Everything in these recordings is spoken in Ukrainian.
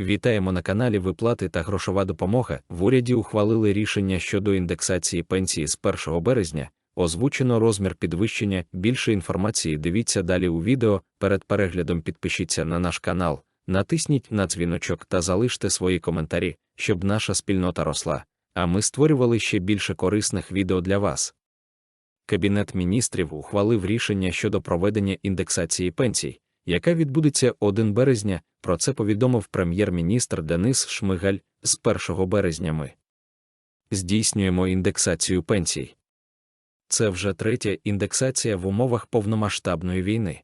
Вітаємо на каналі Виплати та грошова допомога. В уряді ухвалили рішення щодо індексації пенсії з 1 березня. Озвучено розмір підвищення. Більше інформації дивіться далі у відео. Перед переглядом підпишіться на наш канал, натисніть на дзвіночок та залиште свої коментарі, щоб наша спільнота росла. А ми створювали ще більше корисних відео для вас. Кабінет міністрів ухвалив рішення щодо проведення індексації пенсій, яка відбудеться 1 березня. Про це повідомив прем'єр-міністр Денис Шмигаль з 1 березня. Ми здійснюємо індексацію пенсій. Це вже третя індексація в умовах повномасштабної війни.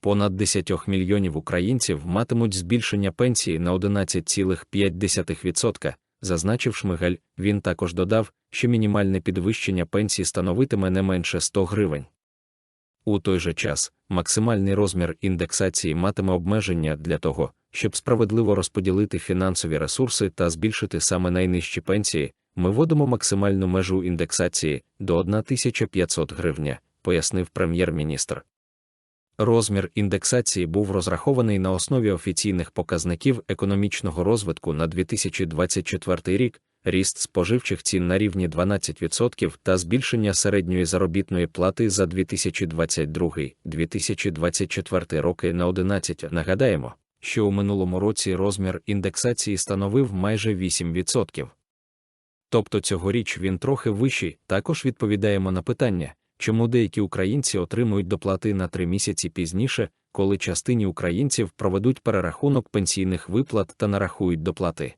Понад 10 мільйонів українців матимуть збільшення пенсії на 11,5%, зазначив Шмигаль. Він також додав, що мінімальне підвищення пенсії становитиме не менше 100 гривень. У той же час максимальний розмір індексації матиме обмеження для того, щоб справедливо розподілити фінансові ресурси та збільшити саме найнижчі пенсії. Ми вводимо максимальну межу індексації до 1500 гривня, пояснив прем'єр-міністр. Розмір індексації був розрахований на основі офіційних показників економічного розвитку на 2024 рік, ріст споживчих цін на рівні 12% та збільшення середньої заробітної плати за 2022-2024 роки на 11. Нагадаємо, що у минулому році розмір індексації становив майже 8%. Тобто цьогоріч він трохи вищий, також відповідаємо на питання, чому деякі українці отримують доплати на три місяці пізніше, коли частині українців проведуть перерахунок пенсійних виплат та нарахують доплати.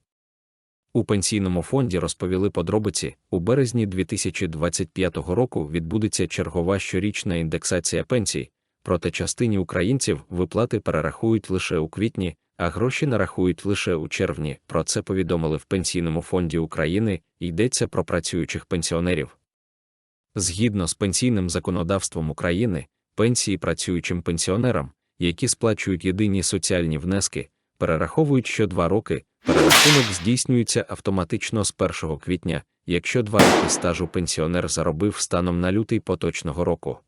У пенсійному фонді розповіли подробиці, у березні 2025 року відбудеться чергова щорічна індексація пенсій, проте частині українців виплати перерахують лише у квітні, а гроші нарахують лише у червні. Про це повідомили в Пенсійному фонді України, йдеться про працюючих пенсіонерів. Згідно з пенсійним законодавством України, пенсії працюючим пенсіонерам, які сплачують єдині соціальні внески, перераховують що два роки, перерахунок здійснюється автоматично з 1 квітня, якщо два роки стажу пенсіонер заробив станом на лютий поточного року.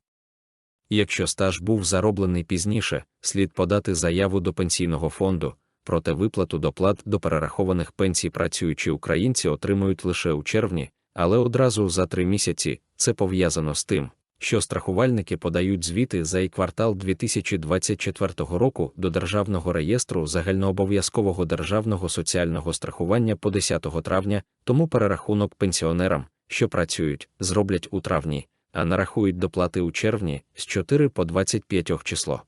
Якщо стаж був зароблений пізніше, слід подати заяву до пенсійного фонду, проте виплату доплат до перерахованих пенсій працюючі українці отримують лише у червні, але одразу за три місяці це пов'язано з тим, що страхувальники подають звіти за і квартал 2024 року до Державного реєстру загальнообов'язкового державного соціального страхування по 10 травня, тому перерахунок пенсіонерам, що працюють, зроблять у травні, а нарахують доплати у червні з 4 по 25 число.